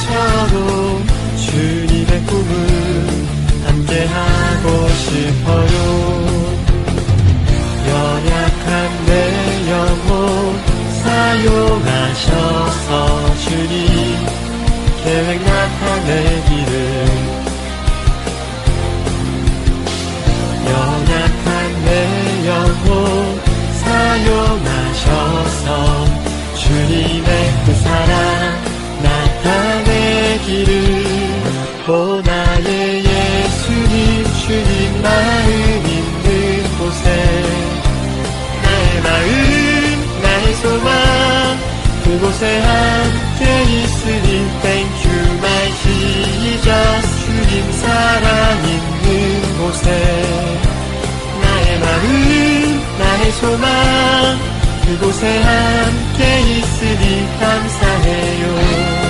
저도 주님의 꿈을 함께하고 싶어요 연약한 내 영혼 사요. 그곳에 함께 있으니 Thank you my 시작 주님 사랑 있는 곳에. 나의 마음 나의 소망. 그곳에 함께 있으니 감사해요.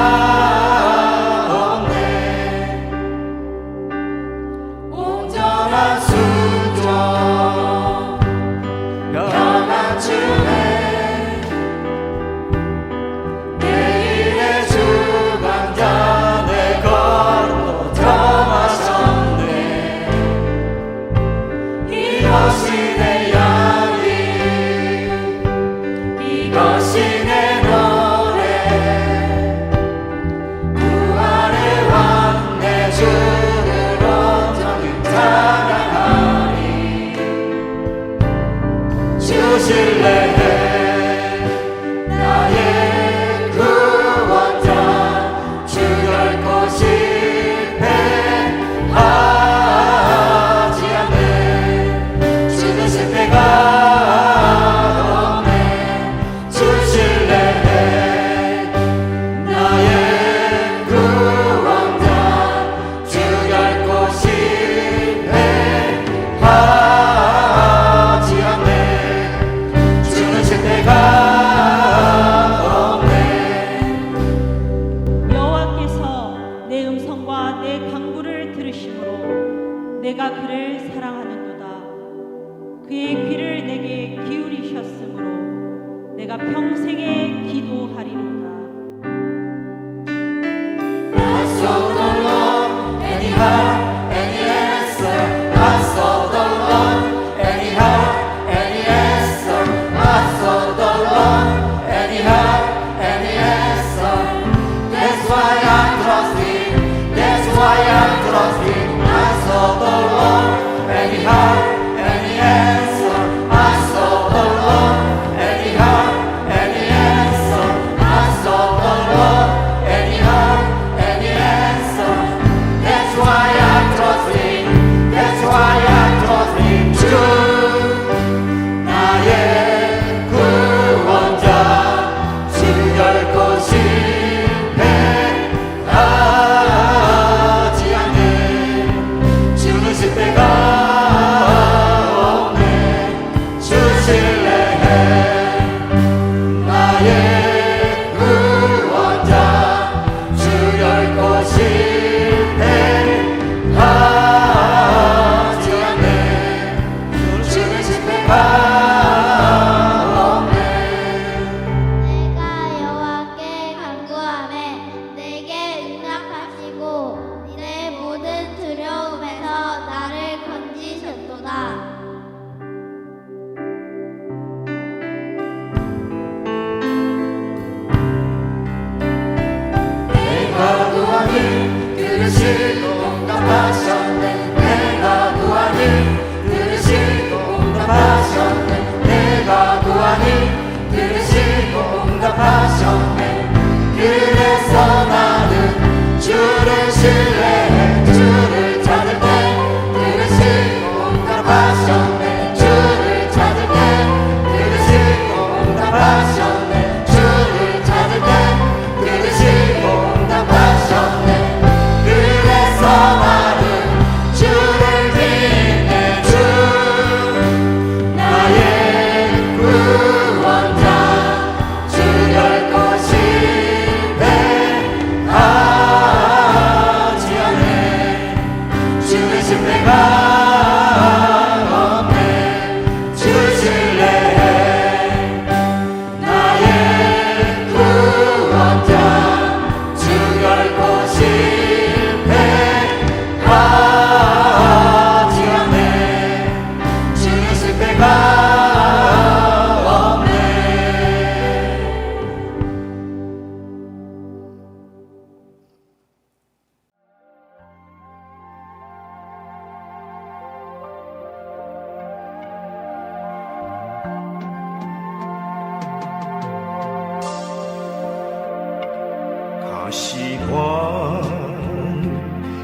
시간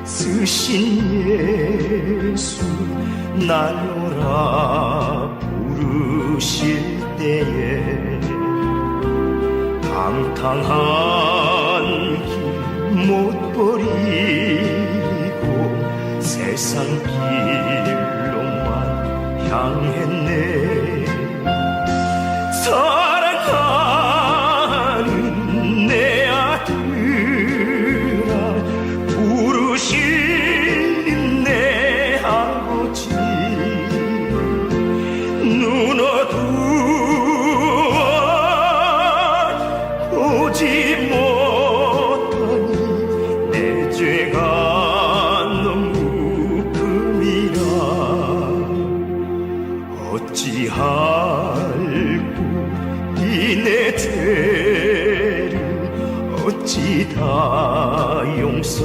쓰신 예수 날로라 부르실 때에 방탕한 길 못 버리고 세상 길로만 향했네. 어찌 다 용서받을까?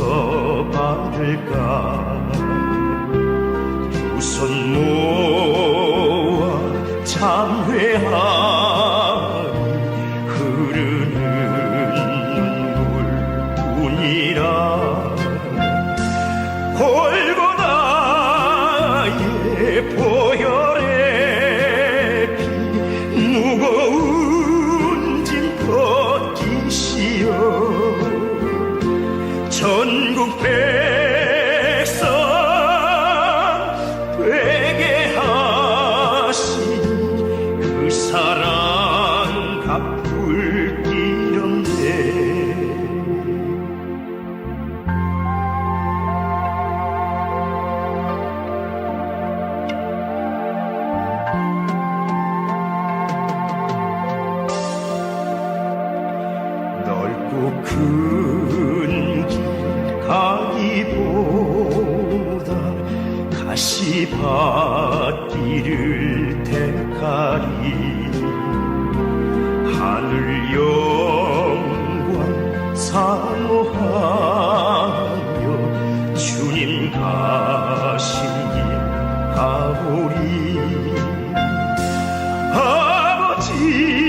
두손 모아 참회하니 흐르는 눈물뿐이라. 골고다의 보 sarà 우리 아버지.